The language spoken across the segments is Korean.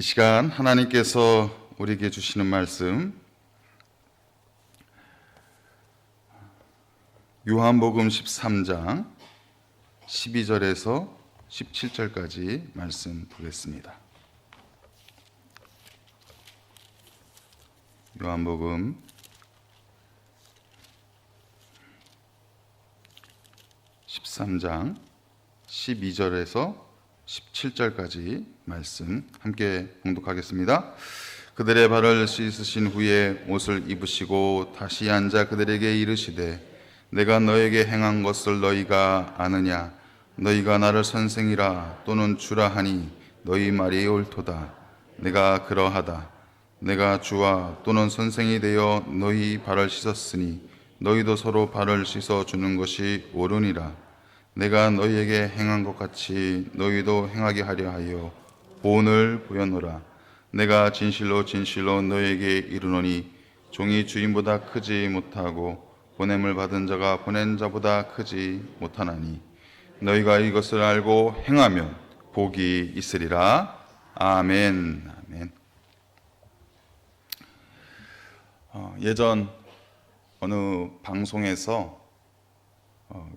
이 시간 하나님께서 우리에게 주시는 말씀 요한복음 13장 12절에서 17절까지 말씀 보겠습니다. 요한복음 13장 12절에서 17절까지 말씀 함께 봉독하겠습니다. 그들의 발을 씻으신 후에 옷을 입으시고 다시 앉아 그들에게 이르시되 내가 너에게 행한 것을 너희가 아느냐? 너희가 나를 선생이라 또는 주라 하니 너희 말이 옳도다. 내가 그러하다. 내가 주와 또는 선생이 되어 너희 발을 씻었으니 너희도 서로 발을 씻어 주는 것이 옳으니라 내가 너희에게 행한 것 같이 너희도 행하게 하려 하여 본을 보여노라. 내가 진실로 진실로 너희에게 이르노니 종이 주인보다 크지 못하고 보냄을 받은 자가 보낸 자보다 크지 못하나니 너희가 이것을 알고 행하면 복이 있으리라. 아멘. 아멘. 어, 예전 어느 방송에서 어,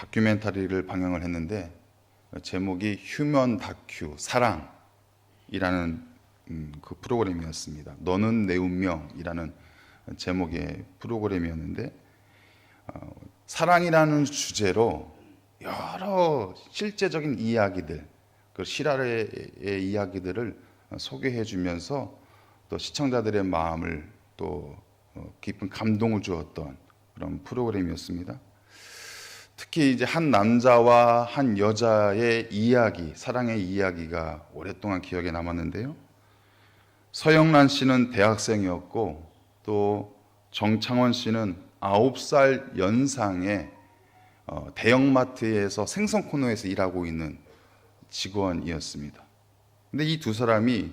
다큐멘터리를 방영을 했는데 제목이 휴먼 다큐 사랑이라는 음, 그 프로그램이었습니다. 너는 내 운명이라는 제목의 프로그램이었는데 어, 사랑이라는 주제로 여러 실제적인 이야기들, 그 실화의 이야기들을 소개해 주면서 또 시청자들의 마음을 또 어, 깊은 감동을 주었던 그런 프로그램이었습니다. 특히 이제 한 남자와 한 여자의 이야기, 사랑의 이야기가 오랫동안 기억에 남았는데요. 서영란 씨는 대학생이었고 또 정창원 씨는 9살 연상의 어, 대형마트에서 생선 코너에서 일하고 있는 직원이었습니다. 근데 이 두 사람이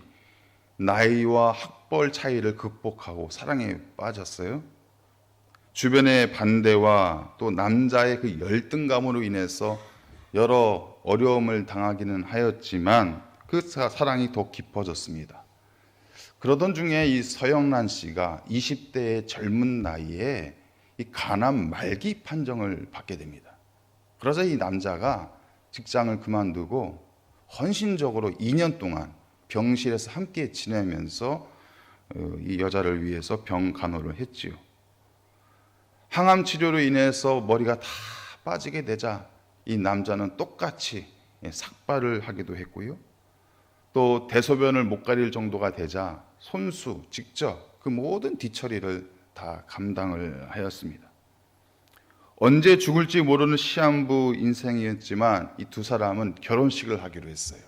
나이와 학벌 차이를 극복하고 사랑에 빠졌어요. 주변의 반대와 또 남자의 그 열등감으로 인해서 여러 어려움을 당하기는 하였지만 그 사랑이 더 깊어졌습니다. 그러던 중에 이 서영란 씨가 20대의 젊은 나이에 이 간암 말기 판정을 받게 됩니다. 그러자 이 남자가 직장을 그만두고 헌신적으로 2년 동안 병실에서 함께 지내면서 어, 이 여자를 위해서 병 간호를 했지요. 항암 치료로 인해서 머리가 다 빠지게 되자 이 남자는 똑같이 삭발을 하기도 했고요. 또 대소변을 못 가릴 정도가 되자 손수 직접 그 모든 뒤처리를 다 감당을 하였습니다. 언제 죽을지 모르는 시한부 인생이었지만 이 두 사람은 결혼식을 하기로 했어요.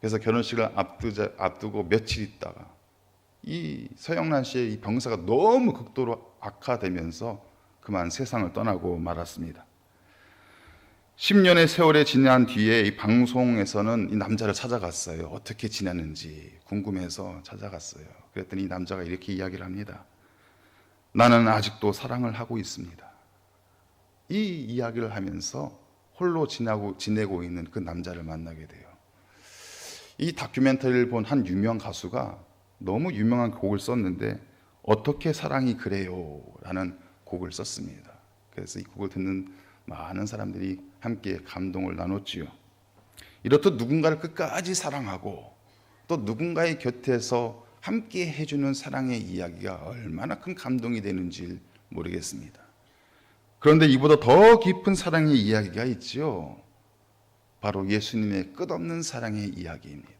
그래서 결혼식을 앞두자, 앞두고 며칠 있다가 이 서영란 씨의 이 병사가 너무 극도로 악화되면서 그만 세상을 떠나고 말았습니다. 10년의 세월이 지난 뒤에 이 방송에서는 이 남자를 찾아갔어요. 어떻게 지냈는지 궁금해서 찾아갔어요. 그랬더니 이 남자가 이렇게 이야기를 합니다. 나는 아직도 사랑을 하고 있습니다. 이 이야기를 하면서 홀로 지나고, 지내고 있는 그 남자를 만나게 돼요. 이 다큐멘터리를 본 한 유명 가수가 너무 유명한 곡을 썼는데 어떻게 사랑이 그래요? 라는 곡을 썼습니다. 그래서 이 곡을 듣는 많은 사람들이 함께 감동을 나눴지요. 이렇듯 누군가를 끝까지 사랑하고 또 누군가의 곁에서 함께 해주는 사랑의 이야기가 얼마나 큰 감동이 되는지 모르겠습니다. 그런데 이보다 더 깊은 사랑의 이야기가 있지요. 바로 예수님의 끝없는 사랑의 이야기입니다.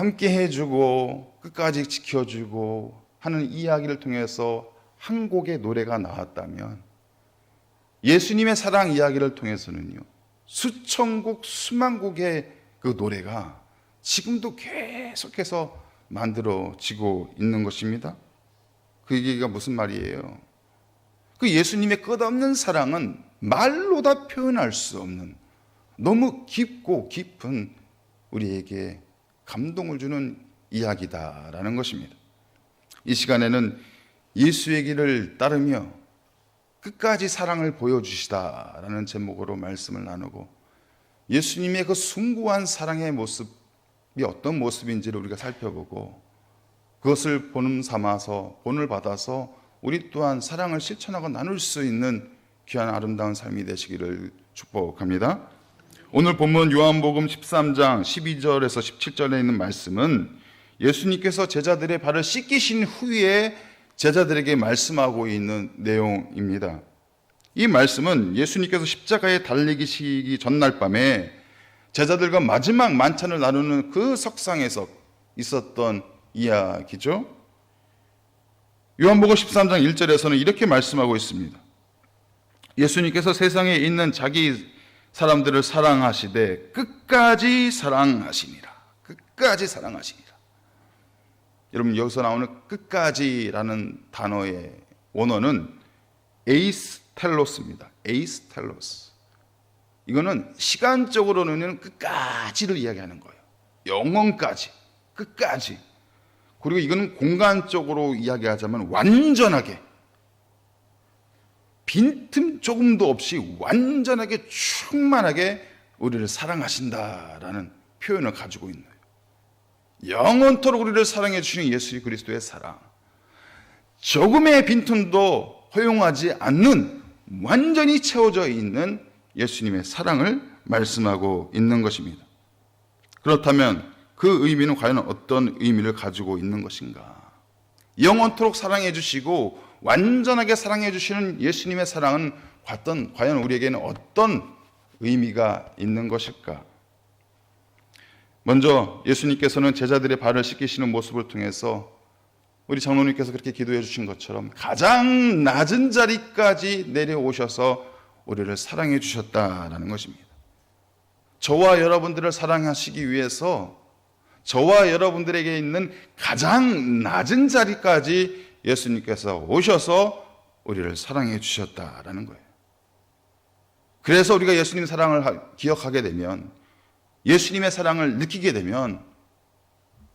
함께 해주고 끝까지 지켜주고 하는 이야기를 통해서 한 곡의 노래가 나왔다면 예수님의 사랑 이야기를 통해서는요 수천 곡 수만 곡의 그 노래가 지금도 계속해서 만들어지고 있는 것입니다. 그 얘기가 무슨 말이에요? 그 예수님의 끝없는 사랑은 말로 다 표현할 수 없는 너무 깊고 깊은 우리에게 감동을 주는 이야기다라는 것입니다. 이 시간에는 예수의 길을 따르며 끝까지 사랑을 보여주시다라는 제목으로 말씀을 나누고 예수님의 그 숭고한 사랑의 모습이 어떤 모습인지를 우리가 살펴보고 그것을 본음 삼아서 본을 받아서 우리 또한 사랑을 실천하고 나눌 수 있는 귀한 아름다운 삶이 되시기를 축복합니다. 오늘 본문 요한복음 13장 12절에서 17절에 있는 말씀은 예수님께서 제자들의 발을 씻기신 후에 제자들에게 말씀하고 있는 내용입니다. 이 말씀은 예수님께서 십자가에 달리기시기 전날 밤에 제자들과 마지막 만찬을 나누는 그 석상에서 있었던 이야기죠. 요한복음 13장 1절에서는 이렇게 말씀하고 있습니다. 예수님께서 세상에 있는 자기 사람들을 사랑하시되 끝까지 사랑하시니라. 끝까지 사랑하시니라. 여러분 여기서 나오는 끝까지라는 단어의 원어는 에이스텔로스입니다. 에이스텔로스. 이거는 시간적으로는 끝까지를 이야기하는 거예요. 영원까지, 끝까지. 그리고 이거는 공간적으로 이야기하자면 완전하게 빈틈 조금도 없이 완전하게 충만하게 우리를 사랑하신다라는 표현을 가지고 있는 거예요. 영원토록 우리를 사랑해 주시는 예수 그리스도의 사랑. 조금의 빈틈도 허용하지 않는 완전히 채워져 있는 예수님의 사랑을 말씀하고 있는 것입니다. 그렇다면 그 의미는 과연 어떤 의미를 가지고 있는 것인가? 영원토록 사랑해 주시고 완전하게 사랑해 주시는 예수님의 사랑은 과연, 과연 우리에게는 어떤 의미가 있는 것일까? 먼저 예수님께서는 제자들의 발을 씻기시는 모습을 통해서 우리 장로님께서 그렇게 기도해 주신 것처럼 가장 낮은 자리까지 내려오셔서 우리를 사랑해 주셨다라는 것입니다. 저와 여러분들을 사랑하시기 위해서 저와 여러분들에게 있는 가장 낮은 자리까지 예수님께서 오셔서 우리를 사랑해 주셨다라는 거예요. 그래서 우리가 예수님 사랑을 기억하게 되면 예수님의 사랑을 느끼게 되면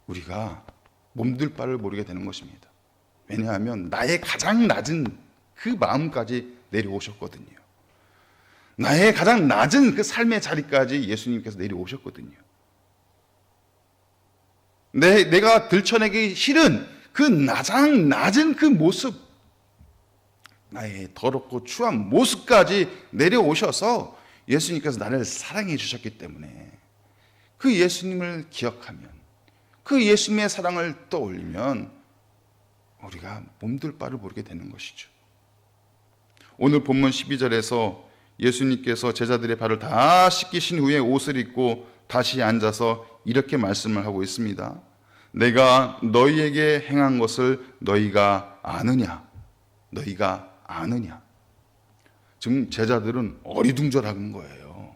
우리가 몸둘 바를 모르게 되는 것입니다. 왜냐하면 나의 가장 낮은 그 마음까지 내려오셨거든요. 나의 가장 낮은 그 삶의 자리까지 예수님께서 내려오셨거든요. 내, 내가 들춰내기 싫은 그 가장 낮은 그 모습, 나의 더럽고 추한 모습까지 내려오셔서 예수님께서 나를 사랑해 주셨기 때문에 그 예수님을 기억하면 그 예수님의 사랑을 떠올리면 우리가 몸둘 바를 모르게 되는 것이죠. 오늘 본문 12절에서 예수님께서 제자들의 발을 다 씻기신 후에 옷을 입고 다시 앉아서 이렇게 말씀을 하고 있습니다. 내가 너희에게 행한 것을 너희가 아느냐? 너희가 아느냐? 지금 제자들은 어리둥절한 거예요.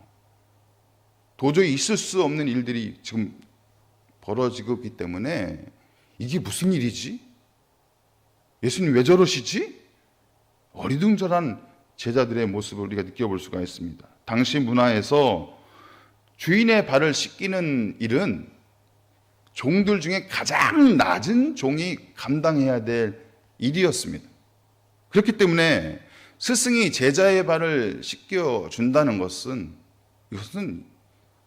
도저히 있을 수 없는 일들이 지금 벌어지고 있기 때문에 이게 무슨 일이지? 예수님 왜 저러시지? 어리둥절한 제자들의 모습을 우리가 느껴볼 수가 있습니다. 당시 문화에서 주인의 발을 씻기는 일은 종들 중에 가장 낮은 종이 감당해야 될 일이었습니다. 그렇기 때문에 스승이 제자의 발을 씻겨 준다는 것은 이것은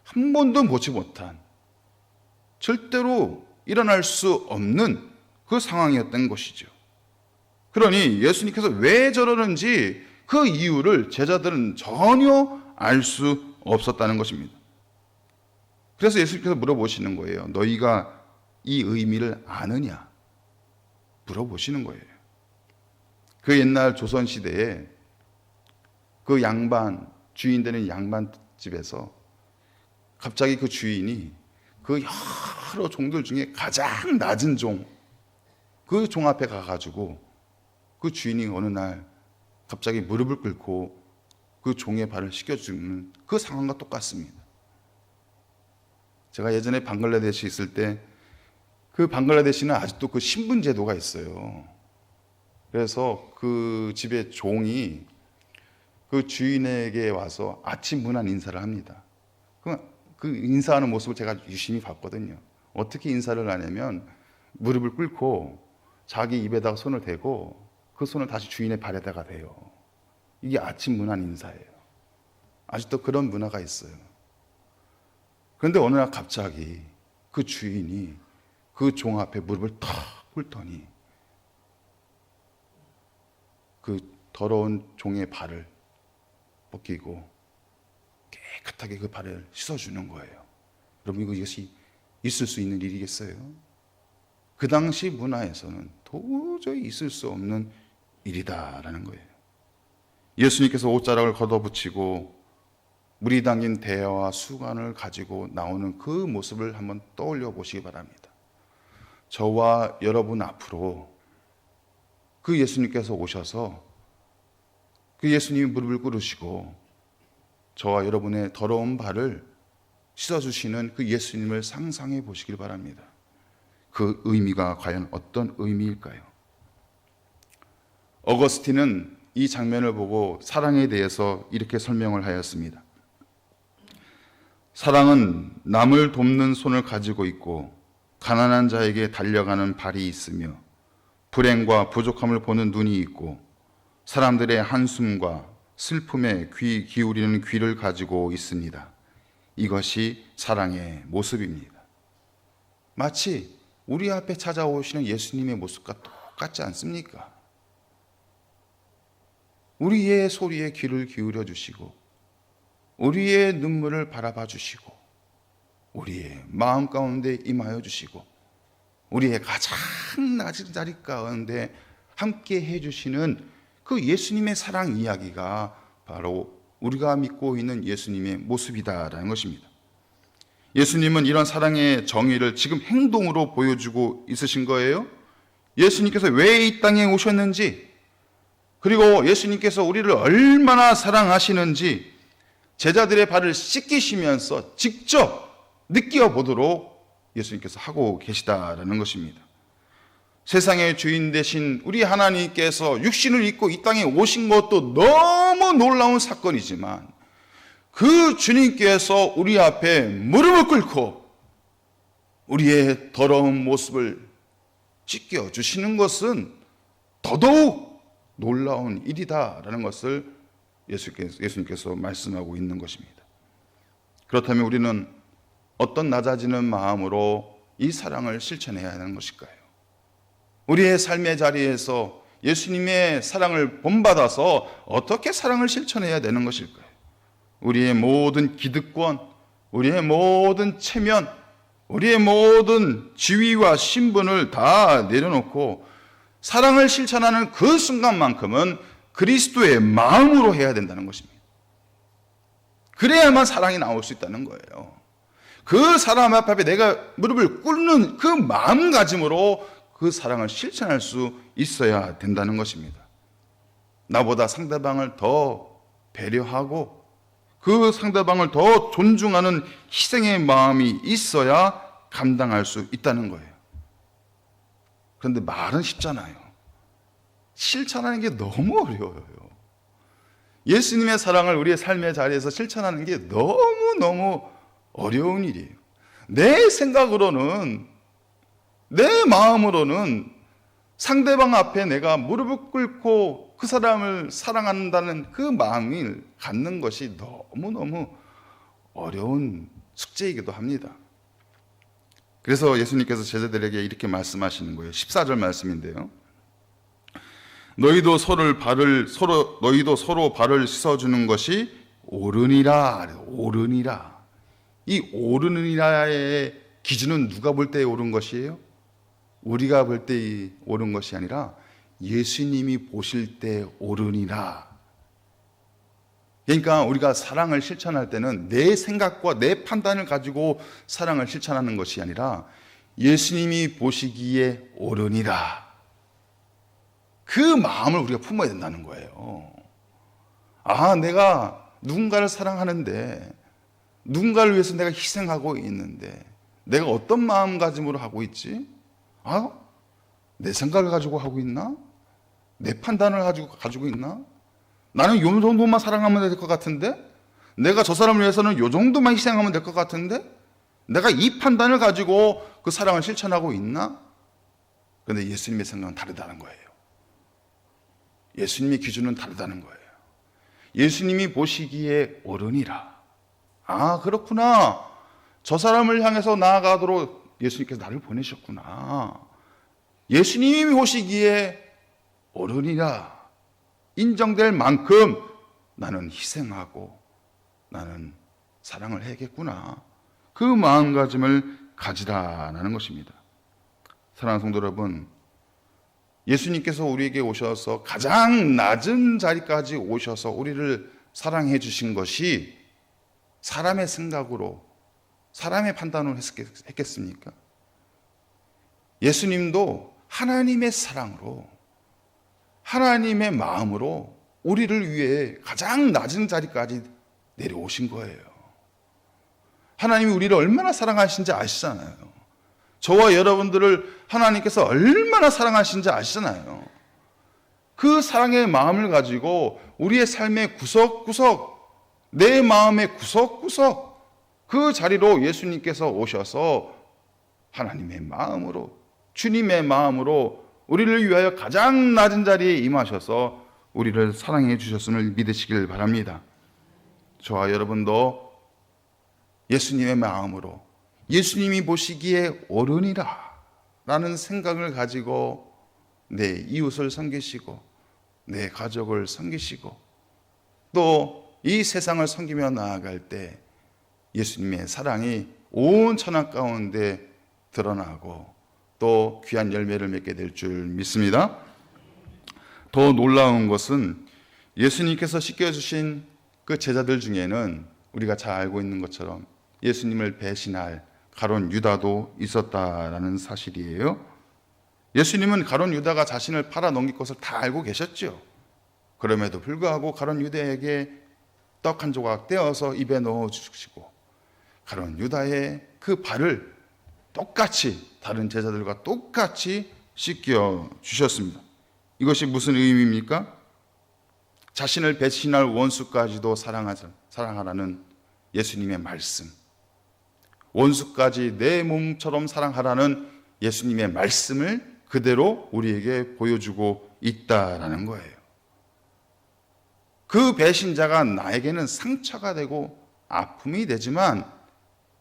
한 번도 보지 못한 절대로 일어날 수 없는 그 상황이었던 것이죠. 그러니 예수님께서 왜 저러는지 그 이유를 제자들은 전혀 알 수 없었다는 것입니다. 그래서 예수님께서 물어보시는 거예요. 너희가 이 의미를 아느냐? 물어보시는 거예요. 그 옛날 조선 시대에 그 양반 주인 되는 양반 집에서 갑자기 그 주인이 그 여러 종들 중에 가장 낮은 종, 그 종 앞에 가가지고 그 주인이 어느 날 갑자기 무릎을 꿇고 그 종의 발을 씻겨주는 그 상황과 똑같습니다. 제가 예전에 방글라데시 있을 때 그 방글라데시는 아직도 그 신분 제도가 있어요. 그래서 그 집의 종이 그 주인에게 와서 아침 문안 인사를 합니다. 그, 그 인사하는 모습을 제가 유심히 봤거든요. 어떻게 인사를 하냐면 무릎을 꿇고 자기 입에다가 손을 대고 그 손을 다시 주인의 발에다가 대요. 이게 아침 문안 인사예요. 아직도 그런 문화가 있어요. 그런데 어느 날 갑자기 그 주인이 그 종 앞에 무릎을 탁 꿇더니 그 더러운 종의 발을 벗기고 깨끗하게 그 발을 씻어주는 거예요. 여러분 이것이 있을 수 있는 일이겠어요? 그 당시 문화에서는 도저히 있을 수 없는 일이다라는 거예요. 예수님께서 옷자락을 걷어붙이고 물이 담긴 대야와 수건을 가지고 나오는 그 모습을 한번 떠올려 보시기 바랍니다. 저와 여러분 앞으로 그 예수님께서 오셔서 그 예수님이 무릎을 꿇으시고 저와 여러분의 더러운 발을 씻어주시는 그 예수님을 상상해 보시길 바랍니다. 그 의미가 과연 어떤 의미일까요? 어거스틴은 이 장면을 보고 사랑에 대해서 이렇게 설명을 하였습니다. 사랑은 남을 돕는 손을 가지고 있고 가난한 자에게 달려가는 발이 있으며 불행과 부족함을 보는 눈이 있고 사람들의 한숨과 슬픔에 귀 기울이는 귀를 가지고 있습니다. 이것이 사랑의 모습입니다. 마치 우리 앞에 찾아오시는 예수님의 모습과 똑같지 않습니까? 우리의 소리에 귀를 기울여 주시고 우리의 눈물을 바라봐 주시고 우리의 마음 가운데 임하여 주시고 우리의 가장 낮은 자리 가운데 함께 해 주시는 그 예수님의 사랑 이야기가 바로 우리가 믿고 있는 예수님의 모습이다라는 것입니다. 예수님은 이런 사랑의 정의를 지금 행동으로 보여주고 있으신 거예요. 예수님께서 왜 이 땅에 오셨는지, 그리고 예수님께서 우리를 얼마나 사랑하시는지 제자들의 발을 씻기시면서 직접 느껴보도록 예수님께서 하고 계시다라는 것입니다. 세상의 주인 되신 우리 하나님께서 육신을 입고 이 땅에 오신 것도 너무 놀라운 사건이지만 그 주님께서 우리 앞에 무릎을 꿇고 우리의 더러운 모습을 씻겨 주시는 것은 더더욱 놀라운 일이다라는 것을 예수께서, 예수님께서 말씀하고 있는 것입니다. 그렇다면 우리는 어떤 낮아지는 마음으로 이 사랑을 실천해야 하는 것일까요? 우리의 삶의 자리에서 예수님의 사랑을 본받아서 어떻게 사랑을 실천해야 되는 것일까요? 우리의 모든 기득권, 우리의 모든 체면, 우리의 모든 지위와 신분을 다 내려놓고 사랑을 실천하는 그 순간만큼은 그리스도의 마음으로 해야 된다는 것입니다. 그래야만 사랑이 나올 수 있다는 거예요. 그 사람 앞에 내가 무릎을 꿇는 그 마음가짐으로 그 사랑을 실천할 수 있어야 된다는 것입니다. 나보다 상대방을 더 배려하고 그 상대방을 더 존중하는 희생의 마음이 있어야 감당할 수 있다는 거예요. 그런데 말은 쉽잖아요. 실천하는 게 너무 어려워요. 예수님의 사랑을 우리의 삶의 자리에서 실천하는 게 너무너무 어려운 일이에요. 내 생각으로는, 내 마음으로는 상대방 앞에 내가 무릎을 꿇고 그 사람을 사랑한다는 그 마음을 갖는 것이 너무너무 어려운 숙제이기도 합니다. 그래서 예수님께서 제자들에게 이렇게 말씀하시는 거예요. 14절 말씀인데요. 너희도 서로 발을 서로 너희도 서로 발을 씻어 주는 것이 옳으니라. 옳으니라. 이 옳으니라의 기준은 누가 볼 때 옳은 것이에요? 우리가 볼 때 옳은 것이 아니라 예수님이 보실 때 옳으니라. 그러니까 우리가 사랑을 실천할 때는 내 생각과 내 판단을 가지고 사랑을 실천하는 것이 아니라 예수님이 보시기에 옳으니라. 그 마음을 우리가 품어야 된다는 거예요. 아, 내가 누군가를 사랑하는데, 누군가를 위해서 내가 희생하고 있는데, 내가 어떤 마음가짐으로 하고 있지? 아, 내 생각을 가지고 하고 있나? 내 판단을 가지고, 가지고 있나? 나는 요 정도만 사랑하면 될 것 같은데? 내가 저 사람을 위해서는 요 정도만 희생하면 될 것 같은데? 내가 이 판단을 가지고 그 사랑을 실천하고 있나? 그런데 예수님의 생각은 다르다는 거예요. 예수님의 기준은 다르다는 거예요. 예수님이 보시기에 옳으니라. 아, 그렇구나. 저 사람을 향해서 나아가도록 예수님께서 나를 보내셨구나. 예수님이 오시기에 어른이라 인정될 만큼 나는 희생하고 나는 사랑을 해야겠구나. 그 마음가짐을 가지라라는 것입니다. 사랑하는 성도 여러분, 예수님께서 우리에게 오셔서 가장 낮은 자리까지 오셔서 우리를 사랑해 주신 것이 사람의 생각으로 사람의 했겠- 했겠습니까? 예수님도 하나님의 사랑으로 하나님의 마음으로 우리를 위해 가장 낮은 자리까지 내려오신 거예요. 하나님이 우리를 얼마나 사랑하신지 아시잖아요. 저와 여러분들을 하나님께서 얼마나 사랑하신지 아시잖아요. 그 사랑의 마음을 가지고 우리의 삶의 구석구석, 내 마음의 구석구석, 그 자리로 예수님께서 오셔서 하나님의 마음으로, 주님의 마음으로 우리를 위하여 가장 낮은 자리에 임하셔서 우리를 사랑해 주셨음을 믿으시길 바랍니다. 저와 여러분도 예수님의 마음으로 예수님이 보시기에 어른이라 라는 생각을 가지고 내 이웃을 섬기시고 내 가족을 섬기시고 또 이 세상을 섬기며 나아갈 때 예수님의 사랑이 온 천하 가운데 드러나고 또 귀한 열매를 맺게 될 줄 믿습니다. 더 놀라운 것은 예수님께서 시켜주신 그 제자들 중에는 우리가 잘 알고 있는 것처럼 예수님을 배신할 가론 유다도 있었다라는 사실이에요. 예수님은 가론 유다가 자신을 팔아 넘길 것을 다 알고 계셨죠. 그럼에도 불구하고 가론 유다에게 떡 한 조각 떼어서 입에 넣어 주시고 가론 유다의 그 발을 똑같이 다른 제자들과 똑같이 씻겨 주셨습니다. 이것이 무슨 의미입니까? 자신을 배신할 원수까지도 사랑하라는 예수님의 말씀. 원수까지 내 몸처럼 사랑하라는 예수님의 말씀을 그대로 우리에게 보여주고 있다라는 거예요. 그 배신자가 나에게는 상처가 되고 아픔이 되지만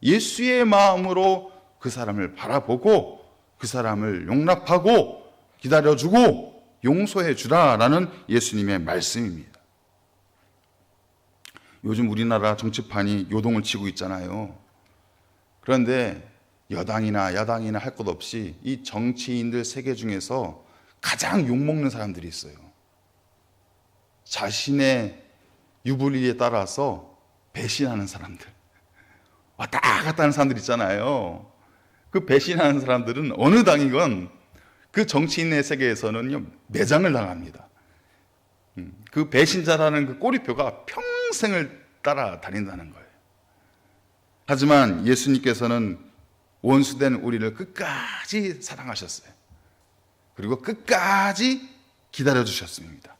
예수의 마음으로 그 사람을 바라보고 그 사람을 용납하고 기다려주고 용서해 주라라는 예수님의 말씀입니다. 요즘 우리나라 정치판이 요동을 치고 있잖아요. 그런데 여당이나 야당이나 할 것 없이 이 정치인들 세계 중에서 가장 욕먹는 사람들이 있어요. 자신의 유불리에 따라서 배신하는 사람들. 왔다 갔다 하는 사람들 있잖아요. 그 배신하는 사람들은 어느 당이건 그 정치인의 세계에서는요, 매장을 당합니다. 음, 그 배신자라는 그 꼬리표가 평생을 따라다닌다는 거예요. 하지만 예수님께서는 원수된 우리를 끝까지 사랑하셨어요. 그리고 끝까지 기다려 주셨습니다.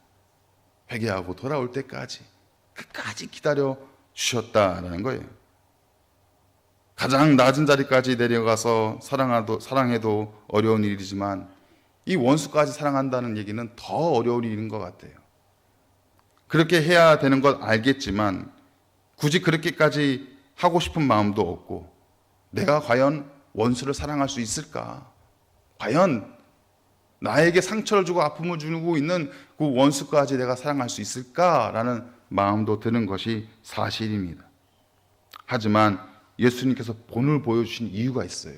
회개하고 돌아올 때까지 끝까지 기다려 주셨다라는 거예요. 가장 낮은 자리까지 내려가서 사랑하도, 사랑해도 어려운 일이지만 이 원수까지 사랑한다는 얘기는 더 어려운 일인 것 같아요. 그렇게 해야 되는 것 알겠지만 굳이 그렇게까지 하고 싶은 마음도 없고 내가 과연 원수를 사랑할 수 있을까? 과연 나에게 상처를 주고 아픔을 주고 있는 그 원수까지 내가 사랑할 수 있을까라는 마음도 드는 것이 사실입니다. 하지만 예수님께서 본을 보여주신 이유가 있어요.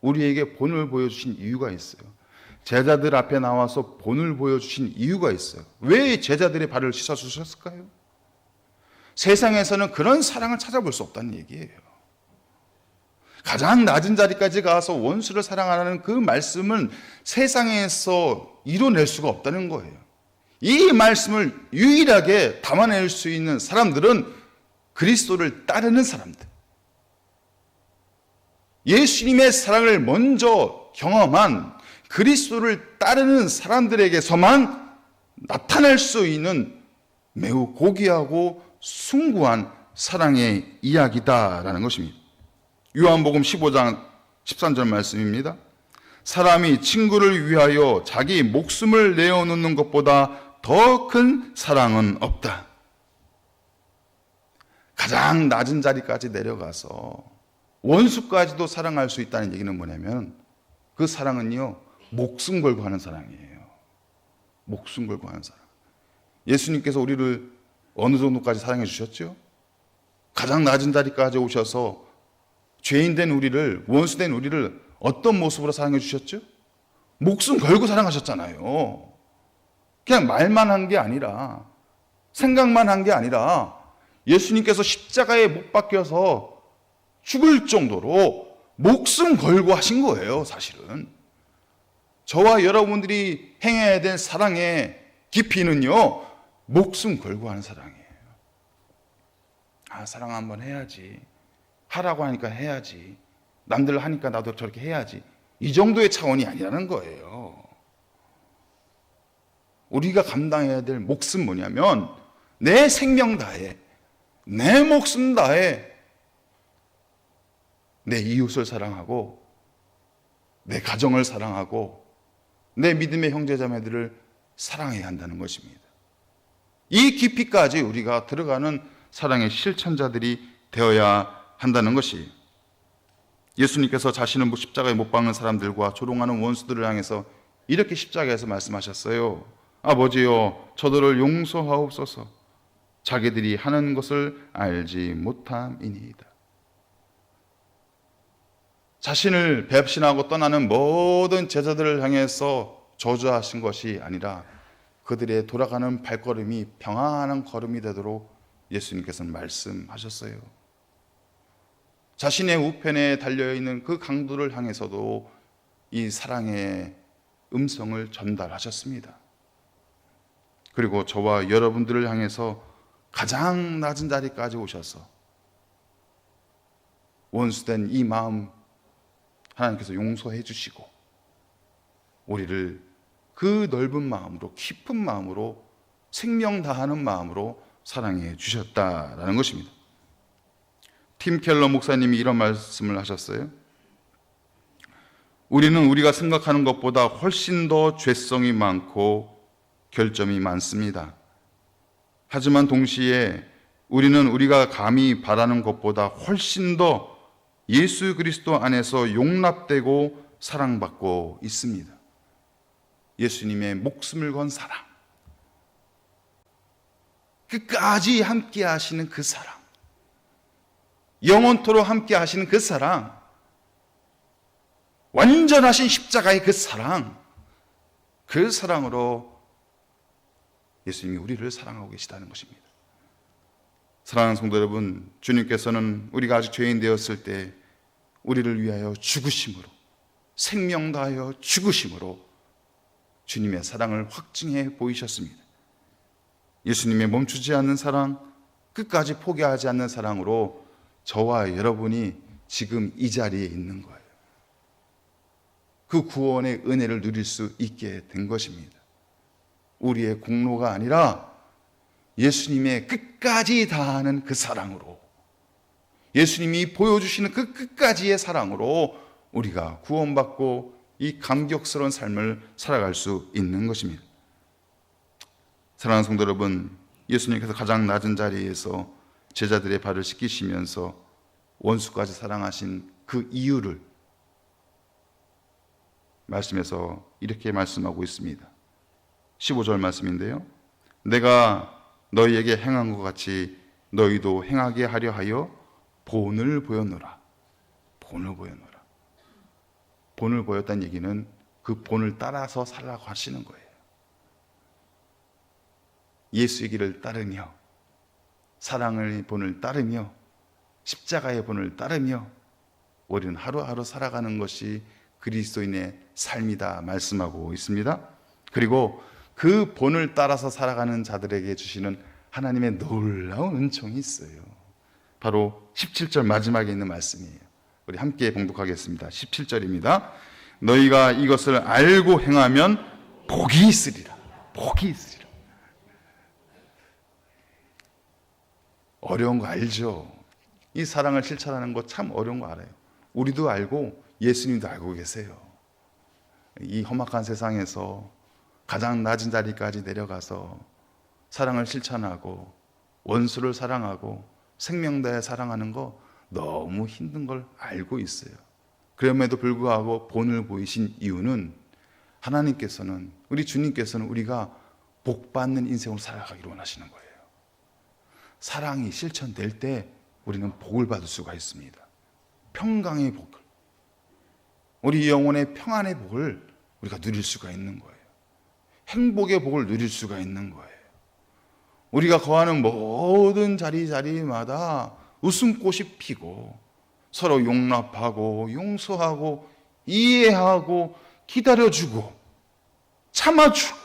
우리에게 본을 보여주신 이유가 있어요. 제자들 앞에 나와서 본을 보여주신 이유가 있어요. 왜 제자들의 발을 씻어주셨을까요? 세상에서는 그런 사랑을 찾아볼 수 없다는 얘기예요. 가장 낮은 자리까지 가서 원수를 사랑하라는 그 말씀은 세상에서 이뤄낼 수가 없다는 거예요. 이 말씀을 유일하게 담아낼 수 있는 사람들은 그리스도를 따르는 사람들. 예수님의 사랑을 먼저 경험한 그리스도를 따르는 사람들에게서만 나타낼 수 있는 매우 고귀하고 숭고한 사랑의 이야기다라는 것입니다. 요한복음 15장 13절 말씀입니다. 사람이 친구를 위하여 자기 목숨을 내어놓는 것보다 더 큰 사랑은 없다. 가장 낮은 자리까지 내려가서 원수까지도 사랑할 수 있다는 얘기는 뭐냐면 그 사랑은요 목숨 걸고 하는 사랑이에요. 목숨 걸고 하는 사랑. 예수님께서 우리를 어느 정도까지 사랑해 주셨죠? 가장 낮은 자리까지 오셔서 죄인 된 우리를 원수 된 우리를 어떤 모습으로 사랑해 주셨죠? 목숨 걸고 사랑하셨잖아요. 그냥 말만 한 게 아니라 생각만 한 게 아니라 예수님께서 십자가에 못 박혀서 죽을 정도로 목숨 걸고 하신 거예요, 사실은. 저와 여러분들이 행해야 될 사랑의 깊이는요, 목숨 걸고 하는 사랑이에요. 아, 사랑 한번 해야지. 하라고 하니까 해야지. 남들 하니까 나도 저렇게 해야지. 이 정도의 차원이 아니라는 거예요. 우리가 감당해야 될 몫은 뭐냐면 내 생명 다해, 내 목숨 다해 내 이웃을 사랑하고 내 가정을 사랑하고 내 믿음의 형제자매들을 사랑해야 한다는 것입니다. 이 깊이까지 우리가 들어가는 사랑의 실천자들이 되어야 한다는 것이 예수님께서 자신은 뭐 십자가에 못 박는 사람들과 조롱하는 원수들을 향해서 이렇게 십자가에서 말씀하셨어요. 아버지여, 저들을 용서하옵소서. 자기들이 하는 것을 알지 못함이니이다. 자신을 배신하고 떠나는 모든 제자들을 향해서 저주하신 것이 아니라 그들의 돌아가는 발걸음이 평안한 걸음이 되도록 예수님께서는 말씀하셨어요. 자신의 우편에 달려 있는 그 강도를 향해서도 이 사랑의 음성을 전달하셨습니다. 그리고 저와 여러분들을 향해서 가장 낮은 자리까지 오셔서 원수된 이 마음 하나님께서 용서해 주시고 우리를 그 넓은 마음으로 깊은 마음으로 생명 다하는 마음으로 사랑해 주셨다라는 것입니다. 팀 켈러 목사님이 이런 말씀을 하셨어요. 우리는 우리가 생각하는 것보다 훨씬 더 죄성이 많고 결점이 많습니다. 하지만 동시에 우리는 우리가 감히 바라는 것보다 훨씬 더 예수 그리스도 안에서 용납되고 사랑받고 있습니다. 예수님의 목숨을 건 사랑. 끝까지 함께 하시는 그 사랑. 영원토록 함께 하시는 그 사랑. 완전하신 십자가의 그 사랑. 그 사랑으로 예수님이 우리를 사랑하고 계시다는 것입니다. 사랑하는 성도 여러분, 주님께서는 우리가 아직 죄인 되었을 때 우리를 위하여 죽으심으로 생명 다하여 죽으심으로 주님의 사랑을 확증해 보이셨습니다. 예수님의 멈추지 않는 사랑, 끝까지 포기하지 않는 사랑으로 저와 여러분이 지금 이 자리에 있는 거예요. 그 구원의 은혜를 누릴 수 있게 된 것입니다. 우리의 공로가 아니라 예수님의 끝까지 다하는 그 사랑으로 예수님이 보여주시는 그 끝까지의 사랑으로 우리가 구원받고 이 감격스러운 삶을 살아갈 수 있는 것입니다. 사랑하는 성도 여러분, 예수님께서 가장 낮은 자리에서 제자들의 발을 씻기시면서 원수까지 사랑하신 그 이유를 말씀에서 이렇게 말씀하고 있습니다. 15절 말씀인데요. 내가 너희에게 행한 것 같이 너희도 행하게 하려 하여 본을 보였노라. 본을 보였노라. 본을 보였다는 얘기는 그 본을 따라서 살라고 하시는 거예요. 예수의 길을 따르며 사랑의 본을 따르며 십자가의 본을 따르며 우리는 하루하루 살아가는 것이 그리스도인의 삶이다 말씀하고 있습니다. 그리고 그 본을 따라서 살아가는 자들에게 주시는 하나님의 놀라운 은총이 있어요. 바로 17절 마지막에 있는 말씀이에요. 우리 함께 봉독하겠습니다. 17절입니다. 너희가 이것을 알고 행하면 복이 있으리라. 복이 있으리라. 어려운 거 알죠? 이 사랑을 실천하는 거 참 어려운 거 알아요. 우리도 알고 예수님도 알고 계세요. 이 험악한 세상에서 가장 낮은 자리까지 내려가서 사랑을 실천하고 원수를 사랑하고 생명 다해 사랑하는 거 너무 힘든 걸 알고 있어요. 그럼에도 불구하고 본을 보이신 이유는 하나님께서는 우리 주님께서는 우리가 복 받는 인생으로 살아가기를 원하시는 거예요. 사랑이 실천될 때 우리는 복을 받을 수가 있습니다. 평강의 복을. 우리 영혼의 평안의 복을 우리가 누릴 수가 있는 거예요. 행복의 복을 누릴 수가 있는 거예요. 우리가 거하는 모든 자리 자리마다 웃음꽃이 피고 서로 용납하고 용서하고 이해하고 기다려주고 참아주고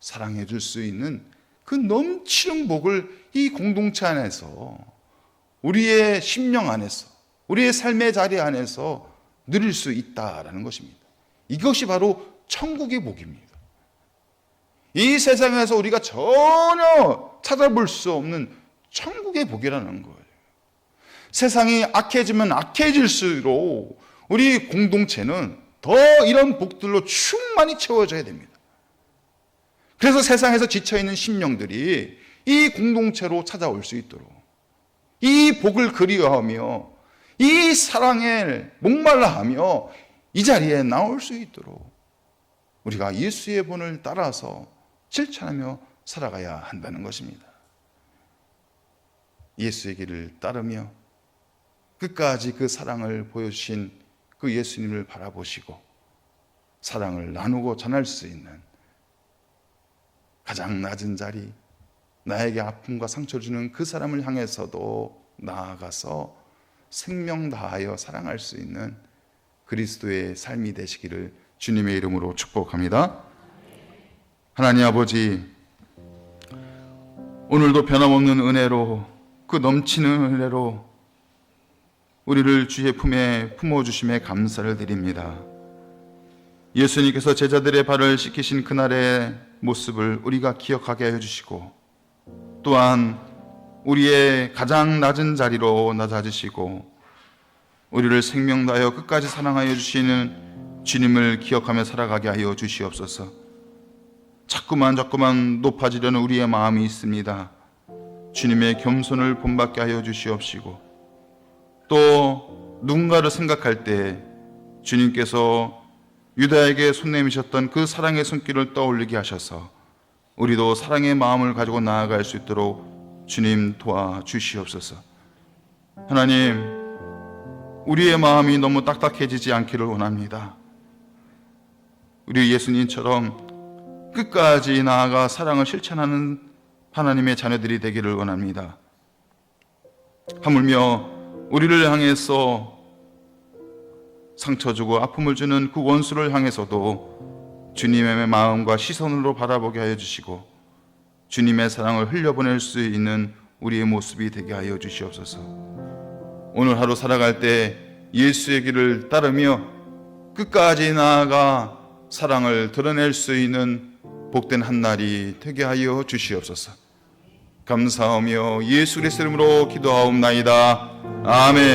사랑해 줄 수 있는 그 넘치는 복을 이 공동체 안에서 우리의 심령 안에서 우리의 삶의 자리 안에서 누릴 수 있다라는 것입니다. 이것이 바로 천국의 복입니다. 이 세상에서 우리가 전혀 찾아볼 수 없는 천국의 복이라는 거예요. 세상이 악해지면 악해질수록 우리 공동체는 더 이런 복들로 충만히 채워져야 됩니다. 그래서 세상에서 지쳐있는 심령들이 이 공동체로 찾아올 수 있도록 이 복을 그리워하며 이 사랑에 목말라 하며 이 자리에 나올 수 있도록 우리가 예수의 본을 따라서 실천하며 살아가야 한다는 것입니다. 예수의 길을 따르며 끝까지 그 사랑을 보여주신 그 예수님을 바라보시고 사랑을 나누고 전할 수 있는 가장 낮은 자리, 나에게 아픔과 상처를 주는 그 사람을 향해서도 나아가서 생명 다하여 사랑할 수 있는 그리스도의 삶이 되시기를 주님의 이름으로 축복합니다. 하나님 아버지, 오늘도 변함없는 은혜로 그 넘치는 은혜로 우리를 주의 품에 품어주심에 감사를 드립니다. 예수님께서 제자들의 발을 씻기신 그날의 모습을 우리가 기억하게 해주시고 또한 우리의 가장 낮은 자리로 낮아지시고 우리를 생명 다하여 끝까지 사랑하여 주시는 주님을 기억하며 살아가게 하여 주시옵소서. 자꾸만 자꾸만 높아지려는 우리의 마음이 있습니다. 주님의 겸손을 본받게 하여 주시옵시고 또 누군가를 생각할 때 주님께서 유다에게 손 내미셨던 그 사랑의 손길을 떠올리게 하셔서 우리도 사랑의 마음을 가지고 나아갈 수 있도록 주님 도와 주시옵소서. 하나님, 우리의 마음이 너무 딱딱해지지 않기를 원합니다. 우리 예수님처럼 끝까지 나아가 사랑을 실천하는 하나님의 자녀들이 되기를 원합니다. 하물며 우리를 향해서 상처 주고 아픔을 주는 그 원수를 향해서도 주님의 마음과 시선으로 바라보게 하여 주시고 주님의 사랑을 흘려보낼 수 있는 우리의 모습이 되게 하여 주시옵소서. 오늘 하루 살아갈 때 예수의 길을 따르며 끝까지 나아가 사랑을 드러낼 수 있는 복된 한 날이 되게 하여 주시옵소서. 감사하며 예수 그리스도 이름으로 기도하옵나이다. 아멘.